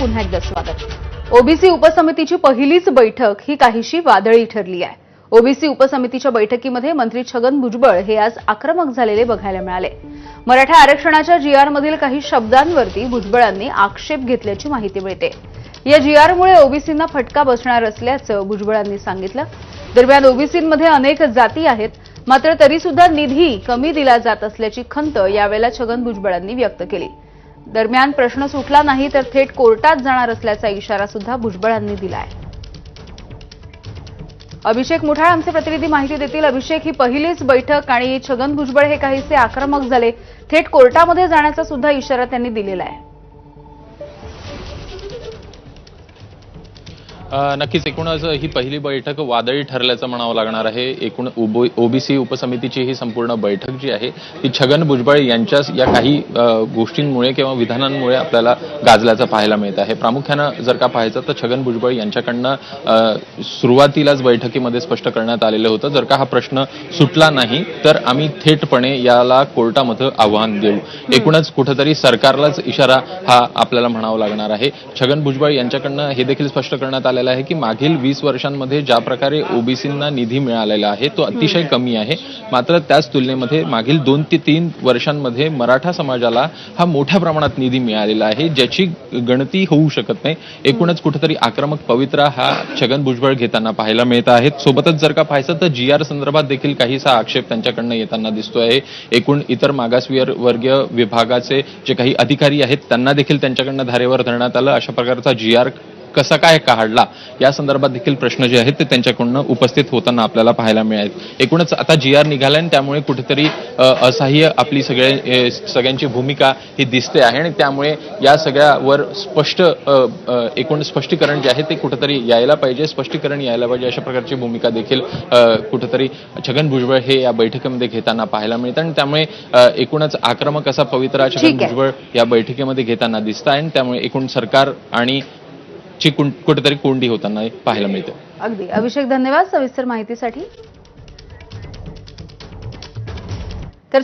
पुन्हा एकदा स्वागत. ओबीसी उपसमितीची पहिलीच बैठक ही काहीशी वादळी ठरली आहे. ओबीसी उपसमितीच्या बैठकीमध्ये मंत्री छगन भुजबळ हे आज आक्रमक झालेले बघायला मिळाले. मराठा आरक्षणाच्या जीआरमधील काही शब्दांवरती भुजबळांनी आक्षेप घेतल्याची माहिती मिळते. या जीआरमुळे ओबीसींना फटका बसणार असल्याचं भुजबळांनी सांगितलं. दरम्यान ओबीसींमध्ये अनेक जाती आहेत मात्र तरीसुद्धा निधी कमी दिला जात असल्याची खंत यावेळेला छगन भुजबळांनी व्यक्त केली. दरम्यान प्रश्न सुटला नाही तर थेट कोर्टात जाणार असल्याचा इशारा सुद्धा भुजबळांनी दिला आहे अभिषेक मुठाळ आमचे प्रतिनिधी माहिती देतील. अभिषेक ही पहिलीच बैठक आणि छगन भुजबळ हे काहीसे आक्रमक झाले. थेट कोर्टामध्ये जाण्याचा सुद्धा इशारा त्यांनी दिलेला आहे. नक्कीच एकूणच ही पहिली बैठक वादळी ठरल्याचं म्हणावं लागणार आहे. एकूण ओबीसी उपसमितीची ही संपूर्ण बैठक जी आहे ती छगन भुजबळ यांच्या या काही गोष्टींमुळे किंवा विधानांमुळे आपल्याला गाजल्याचं पाहायला मिळत आहे. प्रामुख्यानं जर का पाहायचं तर छगन भुजबळ यांच्याकडनं सुरुवातीलाच बैठकीमध्ये स्पष्ट करण्यात आलेलं होतं. जर का हा प्रश्न सुटला नाही तर आम्ही थेटपणे याला कोर्टामध्ये आव्हान देऊ. एकूणच कुठंतरी सरकारलाच इशारा हा आपल्याला म्हणावा लागणार आहे. छगन भुजबळ यांच्याकडनं हे देखील स्पष्ट करण्यात आलेलं आहे की मागील वीस वर्षांमध्ये ज्या प्रकारे ओबीसींना निधी मिळालेला आहे तो अतिशय कमी आहे. मात्र त्याच तुलनेमध्ये मागील दोन ते तीन वर्षांमध्ये मराठा समाजाला हा मोठ्या प्रमाणात निधी मिळालेला आहे ज्याची गणती होऊ शकत नाही. एकूणच कुठेतरी आक्रमक पवित्रा हा छगन भुजबळ घेताना पाहायला मिळत आहेत सोबतच जर का पाहायचं तर जी आर संदर्भात देखील काहीसा आक्षेप त्यांच्याकडनं येताना दिसतोय. आहे एकूण इतर मागासवर्गीय वर्गीय विभागाचे जे काही अधिकारी आहेत त्यांना देखील त्यांच्याकडनं धारेवर धरण्यात आलं. अशा प्रकारचा जी आर कसा काय काढला या संदर्भात देखील प्रश्न जे आहेत ते त्यांच्याकडनं उपस्थित होताना आपल्याला पाहायला मिळाले एकूणच आता जी आर निघालाय आणि त्यामुळे कुठेतरी अ, असहाय्य आपली सगळे ए, सगळ्यांची भूमिका ही दिसते आहे आणि त्यामुळे या सगळ्यावर स्पष्ट एकूण स्पष्टीकरण जे आहे ते कुठेतरी यायला पाहिजे स्पष्टीकरण यायला पाहिजे अशा प्रकारची भूमिका देखील कुठेतरी छगन भुजबळ हे या बैठकीमध्ये घेताना पाहायला मिळतं आणि त्यामुळे एकूणच आक्रमक असा पवित्रा छगन. भुजबळ या बैठकीमध्ये घेताना दिसत आहे आणि त्यामुळे एकूण सरकार आणि ची कुठेतरी कोंडी होताना पाहायला मिळते. अगदी. अभिषेक धन्यवाद सविस्तर माहितीसाठी. तर